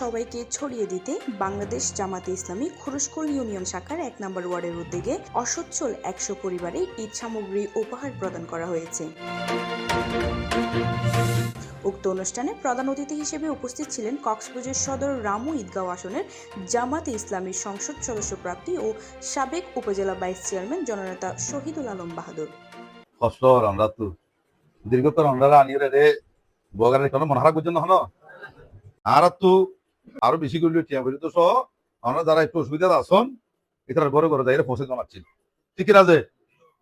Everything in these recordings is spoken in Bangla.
সবাইকে ছড়িয়ে দিতে বাংলাদেশ জামাতে ইসলামী খুরুশকুল ইউনিয়ন শাখার এক নম্বর ওয়ার্ডের উদ্যোগে অসচ্ছল একশো পরিবারে ঈদ সামগ্রী উপহার প্রদান করা হয়েছে। উক্ত অনুষ্ঠানে প্রধান অতিথি হিসেবে উপস্থিত ছিলেন কক্সবাজার সদর রামু ঈদগাঁও আসনের জামাতে ইসলামীর সংসদ সদস্য প্রার্থী ও সাবেক উপজেলা ভাইস চেয়ারম্যান জননেতা শহীদুল আলম বাহাদুর। দীর্ঘতর আমরা আনিয়ে রে বগারের কোনো মনে হারা করছেন হন আর তো আরও বেশি করলে টিয়া করি তো সহ, আমরা যারা একটু অসুবিধা আসন এটার ঘরে ঘরে যাই পৌঁছে জানাচ্ছি ঠিক আছে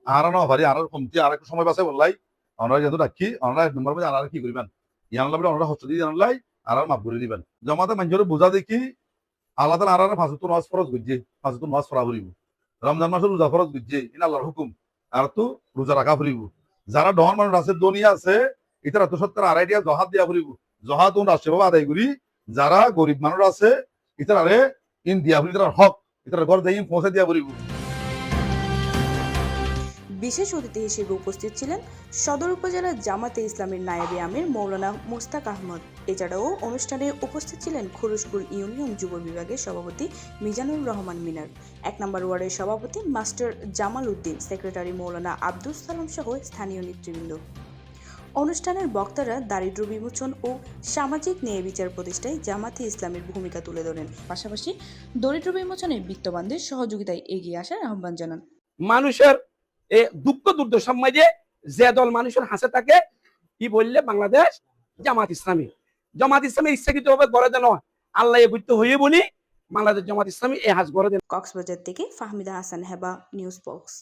আর না ভারি, আর কমতি, আর একটু সময় বাসে বললাই। আমরা যেহেতু রাখি, আমরা এক নম্বর মধ্যে আর কি করবেন? ইয়ান লাগবে আমরা হস্ত দিয়ে জানলাই আর মাপ করে দিবেন। জমাতে মানুষের বোঝা দেখি, আল্লাহ তালা আর আর ফাঁসুতো নামাজ ফরজ গুজছে ফাঁসুতো নামাজ ফরা ফুরিব। রমজান মাসের রোজা ফরজ গুজছে ইন আল্লাহর হুকুম, আর তো রোজা রাখা ফুরিব। যারা ডহন মানুষ আছে দুনিয়া আছে ইতার আত্মসত্তর আড়াই দিয়া জহাত দিয়া ফুরিব। জহাত ও রাষ্ট্রভাবে আদায় করি যারা গরিব মানুষ আছে ইতার ইন দিয়া ফুরি ইতার হক ইতার ঘর দিয়ে পৌঁছে দিয়া ফুরিব বিশেষ অতিথি হিসেবে উপস্থিত ছিলেন সদর উপজেলার জামাতে ইসলামের নায়েবে আমির মৌলানা মুস্তাক আহমদ। এছাড়াও অনুষ্ঠানে উপস্থিত ছিলেন খুরুশকুল ইউনিয়ন যুব বিভাগের সভাপতি মিজানুর রহমান মিনার, এক নম্বর ওয়ার্ডের সভাপতি মাস্টার জামাল উদ্দিন, সেক্রেটারি মৌলানা আব্দুল সালাম সহ স্থানীয় নেতৃবৃন্দ। অনুষ্ঠানের বক্তারা দারিদ্র বিমোচন ও সামাজিক ন্যায় বিচার প্রতিষ্ঠায় জামাতে ইসলামের ভূমিকা তুলে ধরেন। পাশাপাশি দরিদ্র বিমোচনে বিত্তবানদের সহযোগিতায় এগিয়ে আসার আহ্বান জানান। মানুষের এ দুঃখ দুর্দশার মাঝে যে দল মানুষের হাসে থাকে কি বললে বাংলাদেশ? জামাত ইসলামী। জামাত ইসলামী ইচ্ছাকৃত ভাবে গড়ে দেন আল্লাহ এ বুঝতে হয়ে বলি বাংলাদেশ জামাত ইসলামী এ হাজ গড়ে দেন কক্সবাজার থেকে ফাহমিদা হাসান হেবা নিউজ বক্স।